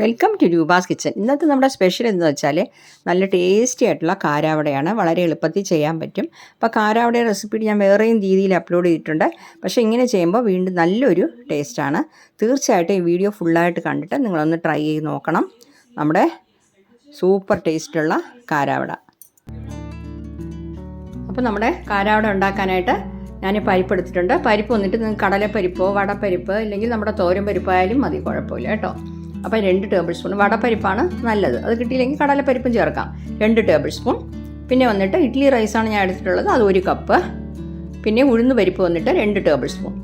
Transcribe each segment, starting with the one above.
Welcome to Roopa's kitchen ഇന്നത്തെ നമ്മുടെ special എന്ന് വെച്ചാൽ നല്ല ടേസ്റ്റി ആയിട്ടുള്ള കാരാവടയാണ്. വളരെ എളുപ്പത്തിൽ ചെയ്യാൻ പറ്റും. അപ്പോൾ കാരാവട റെസിപ്പി ഞാൻ വേറെയും രീതിയിൽ അപ്ലോഡ് ചെയ്തിട്ടുണ്ട്. പക്ഷേ ഇങ്ങനെ ചെയ്യുമ്പോൾ വീണ്ടും നല്ലൊരു ടേസ്റ്റാണ് തീർച്ചയായിട്ടും ഈ വീഡിയോ ഫുള്ളായിട്ട് കണ്ടിട്ട് നിങ്ങളൊന്ന് ട്രൈ ചെയ്ത് നോക്കണം. നമ്മുടെ സൂപ്പർ ടേസ്റ്റുള്ള കാരാവട. അപ്പോൾ നമ്മുടെ കാരാവട ഉണ്ടാക്കാനായിട്ട് ഞാൻ പരിപ്പ് എടുത്തിട്ടുണ്ട്. പരിപ്പ് വന്നിട്ട് നിങ്ങൾക്ക് കടലപ്പരിപ്പോ വടപ്പരിപ്പ് ഇല്ലെങ്കിൽ നമ്മുടെ തോരൻ പരിപ്പായാലും മതി. കുഴപ്പമില്ല കേട്ടോ. അപ്പോൾ രണ്ട് ടേബിൾ സ്പൂൺ വടപ്പരിപ്പാണ് നല്ലത്. അത് കിട്ടിയില്ലെങ്കിൽ കടലപ്പരിപ്പും ചേർക്കാം. രണ്ട് ടേബിൾ സ്പൂൺ. പിന്നെ വന്നിട്ട് ഇഡ്ഡലി റൈസാണ് ഞാൻ എടുത്തിട്ടുള്ളത്. അത് ഒരു കപ്പ്. പിന്നെ ഉഴുന്ന് പരിപ്പ് വന്നിട്ട് രണ്ട് ടേബിൾ സ്പൂൺ.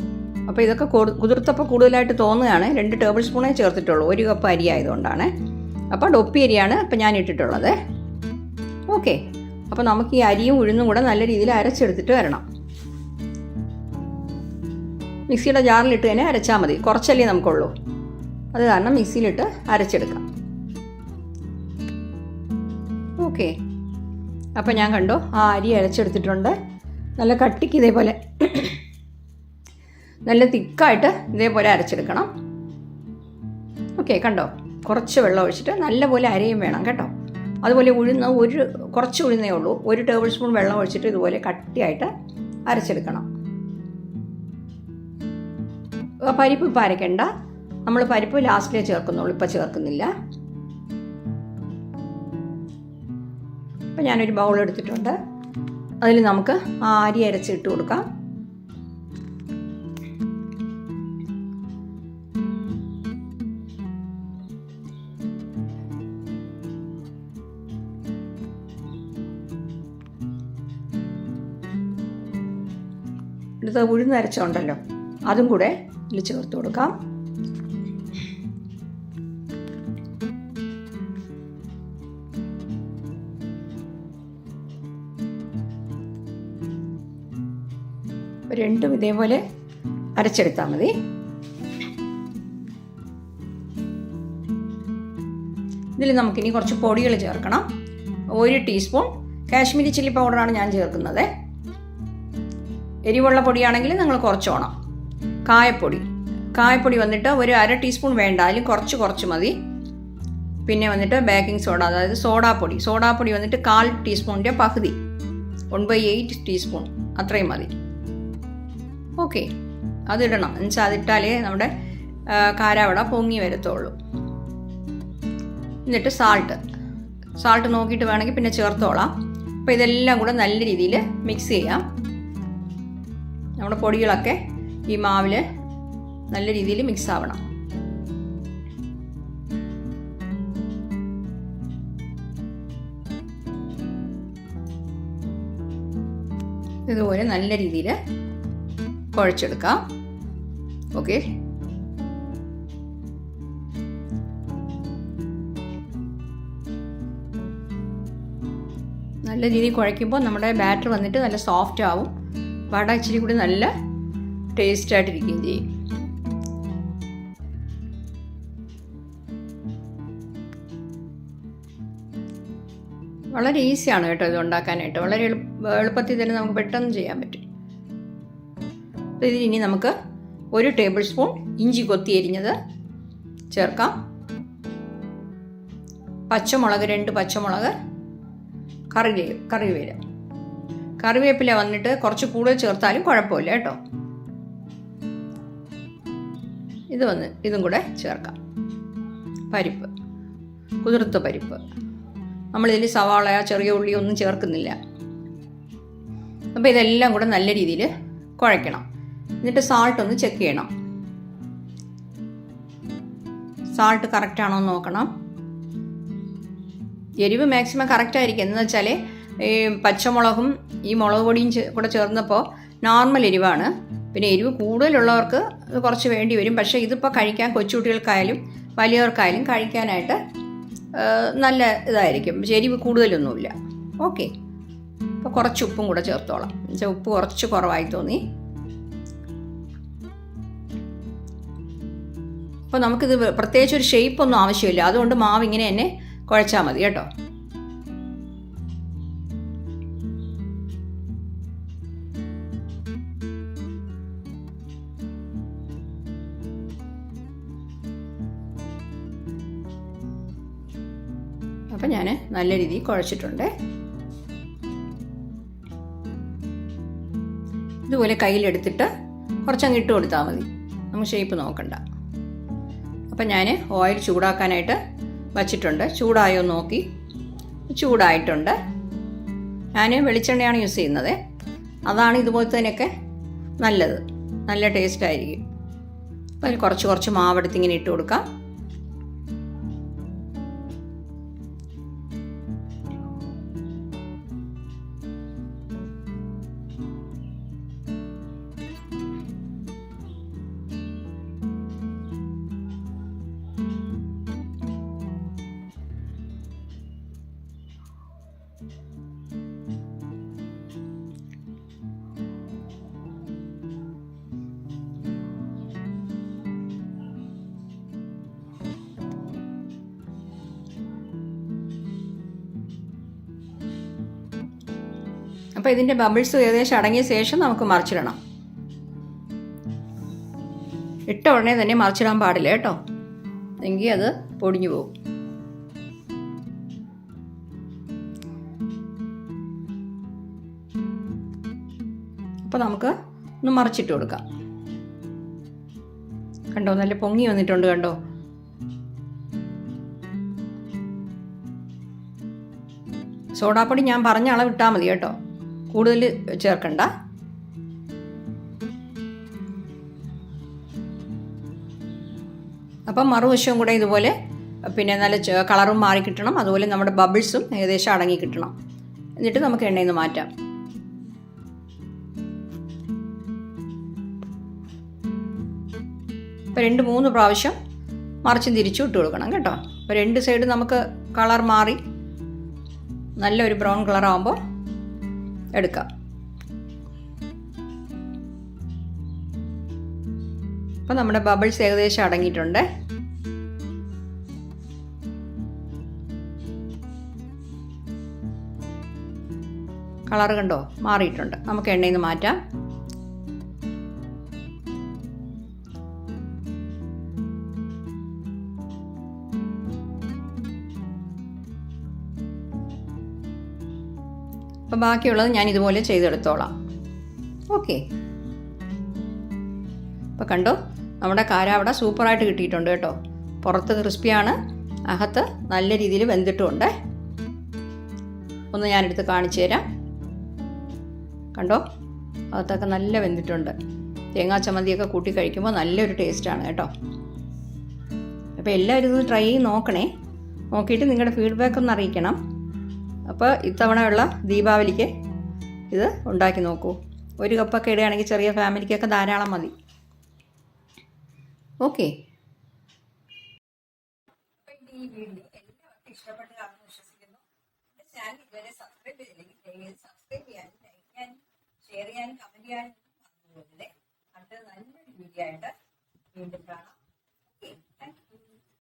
അപ്പോൾ ഇതൊക്കെ കുതിർത്തപ്പോൾ കൂടുതലായിട്ട് തോന്നുകയാണ്. രണ്ട് ടേബിൾ സ്പൂണേ ചേർത്തിട്ടുള്ളൂ. ഒരു കപ്പ് അരി ആയതുകൊണ്ടാണ്. അപ്പോൾ ഡൊപ്പി അരിയാണ് ഇപ്പോൾ ഞാൻ ഇട്ടിട്ടുള്ളത്. ഓക്കെ. അപ്പോൾ നമുക്ക് ഈ അരിയും ഉഴുന്നും കൂടെ നല്ല രീതിയിൽ അരച്ചെടുത്തിട്ട് വരണം. മിക്സിയുടെ ജാറിലിട്ട് തന്നെ അരച്ചാൽ മതി. കുറച്ചല്ലേ നമുക്കുള്ളൂ. അത് കാരണം മിക്സിയിലിട്ട് അരച്ചെടുക്കാം. ഓക്കെ അപ്പം ഞാൻ കണ്ടോ ആ അരി അരച്ചെടുത്തിട്ടുണ്ട്. നല്ല കട്ടിക്ക് ഇതേപോലെ നല്ല തിക്കായിട്ട് ഇതേപോലെ അരച്ചെടുക്കണം. ഓക്കെ കണ്ടോ? കുറച്ച് വെള്ളം ഒഴിച്ചിട്ട് നല്ലപോലെ അരയും വേണം കേട്ടോ. അതുപോലെ ഉഴുന്ന ഒരു കുറച്ച് ഉഴുന്നേ ഉള്ളൂ. ഒരു ടേബിൾ സ്പൂൺ വെള്ളം ഒഴിച്ചിട്ട് ഇതുപോലെ കട്ടിയായിട്ട് അരച്ചെടുക്കണം. പരിപ്പ് ഇപ്പം അരയ്ക്കണ്ട നമ്മൾ പരിപ്പ് ലാസ്റ്റിലേ ചേർക്കുന്നുള്ളൂ ഇപ്പം ചേർക്കുന്നില്ല. ഇപ്പം ഞാനൊരു ബൗൾ എടുത്തിട്ടുണ്ട്. അതിൽ നമുക്ക് ആ അരി അരച്ച് ഇട്ട് കൊടുക്കാം. ഉഴുന്നരച്ചുണ്ടല്ലോ ഉഴുന്ന് അതും കൂടെ ഇതിൽ ചേർത്ത് കൊടുക്കാം. രണ്ടും ഇതേപോലെ അരച്ചെടുത്താൽ മതി. ഇതിൽ നമുക്കിനി കുറച്ച് പൊടികൾ ചേർക്കണം. ഒരു ടീസ്പൂൺ കാശ്മീരി ചില്ലി പൗഡറാണ് ഞാൻ ചേർക്കുന്നത്. എരിവുള്ള പൊടിയാണെങ്കിൽ നിങ്ങൾ കുറച്ചോണം. കായപ്പൊടി. കായപ്പൊടി വന്നിട്ട് ഒരു അര ടീസ്പൂൺ വേണ്ട അതിലും കുറച്ച് കുറച്ച് മതി. പിന്നെ വന്നിട്ട് ബേക്കിംഗ് സോഡ അതായത് സോഡാപ്പൊടി. സോഡാപ്പൊടി വന്നിട്ട് കാൽ ടീസ്പൂണിന്റെ പകുതി. One by eight teaspoon. അത്രയും മതി. ഓക്കെ. അതിടണം. എന്നുവെച്ചാൽ അതിട്ടാലേ നമ്മുടെ കാരാവട പൊങ്ങി വരത്തുള്ളൂ. എന്നിട്ട് സാൾട്ട് സാൾട്ട് നോക്കിയിട്ട് വേണമെങ്കിൽ പിന്നെ ചേർത്തോളാം. അപ്പോൾ ഇതെല്ലാം കൂടെ നല്ല രീതിയിൽ മിക്സ് ചെയ്യാം. നമ്മുടെ പൊടികളൊക്കെ ഈ മാവിൽ നല്ല രീതിയിൽ മിക്സ് ആവണം. ഇതുപോലെ നല്ല രീതിയിൽ കുഴച്ചെടുക്കാം. ഓക്കെ നല്ല രീതിയിൽ കുഴയ്ക്കുമ്പോൾ നമ്മുടെ ബാറ്റർ വന്നിട്ട് നല്ല സോഫ്റ്റ് ആവും. വട ഇച്ചിരി കൂടി നല്ല ടേസ്റ്റ് ആയിട്ടിരിക്കുകയും ചെയ്യും. വളരെ ഈസിയാണ് കേട്ടോ ഇത് ഉണ്ടാക്കാനായിട്ട്. വളരെ എളുപ്പ എളുപ്പത്തിൽ തന്നെ നമുക്ക് പെട്ടെന്ന് ചെയ്യാൻ പറ്റും. അപ്പോൾ ഇതിൽ ഇനി നമുക്ക് ഒരു ടേബിൾ സ്പൂൺ ഇഞ്ചി കൊത്തി എരിഞ്ഞത് ചേർക്കാം. പച്ചമുളക് രണ്ട് പച്ചമുളക് കറിവേ കറിവേല കറിവേപ്പില വന്നിട്ട് കുറച്ച് കൂടുതൽ ചേർത്താലും കുഴപ്പമില്ല കേട്ടോ. ഇത് വന്ന് ഇതും കൂടെ ചേർക്കാം. പരിപ്പ് കുതിർത്ത പരിപ്പ്. നമ്മളിതിൽ സവാള ചെറിയ ഉള്ളി ഒന്നും ചേർക്കുന്നില്ല. അപ്പോൾ ഇതെല്ലാം കൂടെ നല്ല രീതിയിൽ കുഴയ്ക്കണം. എന്നിട്ട് സാൾട്ട് ഒന്ന് ചെക്ക് ചെയ്യണം. സാൾട്ട് കറക്റ്റ് ആണോ എന്ന് നോക്കണം. എരിവ് മാക്സിമം കറക്റ്റ് ആയിരിക്കും. എന്ന് വെച്ചാൽ ഈ പച്ചമുളകും ഈ മുളക് പൊടിയും കൂടെ ചേർന്നപ്പോൾ നോർമൽ എരിവാണ്. പിന്നെ എരിവ് കൂടുതലുള്ളവർക്ക് കുറച്ച് വേണ്ടി വരും. പക്ഷേ ഇതിപ്പോൾ കഴിക്കാൻ കൊച്ചുകുട്ടികൾക്കായാലും വലിയവർക്കായാലും കഴിക്കാനായിട്ട് നല്ല ഇതായിരിക്കും. പക്ഷേ എരിവ് കൂടുതലൊന്നുമില്ല. ഓക്കെ. അപ്പോൾ കുറച്ച് ഉപ്പും കൂടെ ചേർത്തോളാം. ഉപ്പ് കുറച്ച് കുറവായി തോന്നി. അപ്പോൾ നമുക്കിത് പ്രത്യേകിച്ച് ഒരു ഷേപ്പ് ഒന്നും ആവശ്യമില്ല. അതുകൊണ്ട് മാവ് ഇങ്ങനെ തന്നെ കുഴച്ചാൽ മതി കേട്ടോ. അപ്പം ഞാൻ നല്ല രീതിയിൽ കുഴച്ചിട്ടുണ്ട്. ഇതുപോലെ കയ്യിലെടുത്തിട്ട് കുറച്ചങ്ങ് ഇട്ട് കൊടുത്താൽ മതി. നമുക്ക് ഷേപ്പ് നോക്കണ്ട. അപ്പം ഞാൻ ഓയിൽ ചൂടാക്കാനായിട്ട് വച്ചിട്ടുണ്ട്. ചൂടായോ നോക്കി. ചൂടായിട്ടുണ്ട്. ഞാൻ വെളിച്ചെണ്ണയാണ് യൂസ് ചെയ്യുന്നത്. അതാണ് ഇതുപോലത്തേനൊക്കെ നല്ലത്. നല്ല ടേസ്റ്റ് ആയിരിക്കും. അപ്പോൾ അതിൽ കുറച്ച് കുറച്ച് മാവെടുത്ത് ഇങ്ങനെ ഇട്ട് കൊടുക്കാം. അപ്പോൾ ഇതിന്റെ ബബിൾസ് ഏകദേശം അടങ്ങിയ ശേഷം നമുക്ക് മറിച്ചിടണം. ഇട്ട ഉടനെ തന്നെ മറിച്ചിടാൻ പാടില്ല കേട്ടോ. എങ്കിൽ അത് പൊടിഞ്ഞു പോകും. അപ്പോൾ നമുക്ക് ഒന്ന് മറിച്ചിട്ട് കൊടുക്കാം. കണ്ടോ നല്ല പൊങ്ങി വന്നിട്ടുണ്ട് കണ്ടോ? സോഡാപ്പൊടി ഞാൻ പറഞ്ഞ അളവ് ഇട്ടാൽ മതി കേട്ടോ. കൂടുതൽ ചേർക്കണ്ട. അപ്പം മറുവശവും കൂടെ ഇതുപോലെ പിന്നെ നല്ല കളറും മാറി കിട്ടണം. അതുപോലെ നമ്മുടെ ബബിൾസും ഏകദേശം അടങ്ങി കിട്ടണം. എന്നിട്ട് നമുക്ക് എണ്ണയിൽ നിന്ന് മാറ്റാം. ഇപ്പം രണ്ട് മൂന്ന് പ്രാവശ്യം മറിച്ചും തിരിച്ചു ഇട്ട് കൊടുക്കണം കേട്ടോ. അപ്പോൾ രണ്ട് സൈഡ് നമുക്ക് കളർ മാറി. നല്ലൊരു ബ്രൗൺ കളർ ആകുമ്പോൾ എടുക്കാം. അപ്പം നമ്മുടെ ബബിൾസ് ഏകദേശം അടങ്ങിയിട്ടുണ്ട്. കളർ കണ്ടോ? മാറിയിട്ടുണ്ട്. നമുക്ക് എണ്ണയിൽ നിന്ന് മാറ്റാം. അപ്പം ബാക്കിയുള്ളത് ഞാൻ ഇതുപോലെ ചെയ്തെടുത്തോളാം. ഓക്കെ അപ്പം കണ്ടോ നമ്മുടെ കാരാവട സൂപ്പറായിട്ട് കിട്ടിയിട്ടുണ്ട് കേട്ടോ. പുറത്ത് ക്രിസ്പിയാണ് അകത്ത് നല്ല രീതിയിൽ വെന്തിട്ടുമുണ്ട്. ഒന്ന് ഞാനെടുത്ത് കാണിച്ചു തരാം. കണ്ടോ അകത്തൊക്കെ നല്ല വെന്തിട്ടുണ്ട്. തേങ്ങാ ചമ്മന്തിയൊക്കെ കൂട്ടി കഴിക്കുമ്പോൾ നല്ലൊരു ടേസ്റ്റാണ് കേട്ടോ. അപ്പോൾ എല്ലാവരും ഇത് ട്രൈ ചെയ്ത് നോക്കണേ. നോക്കിയിട്ട് നിങ്ങളുടെ ഫീഡ്ബാക്ക് ഒന്ന് അറിയിക്കണം. അപ്പോൾ ഇത്തവണയുള്ള ദീപാവലിക്ക് ഇത് ഉണ്ടാക്കി നോക്കൂ. ഒരു കപ്പൊക്കെ ഇടുകയാണെങ്കിൽ ചെറിയ ഫാമിലിക്കൊക്കെ ധാരാളം മതി. ഓക്കെ. എല്ലാവർക്കും ചാനൽ സബ്സ്ക്രൈബ് സബ്സ്ക്രൈബ് ചെയ്യാനും ലൈക്ക് ചെയ്യാനും ഷെയർ ചെയ്യാനും കമന്റ് ചെയ്യാനും അടുത്ത നല്ലൊരു വീഡിയോ ആയിട്ട് വീണ്ടും കാണാം.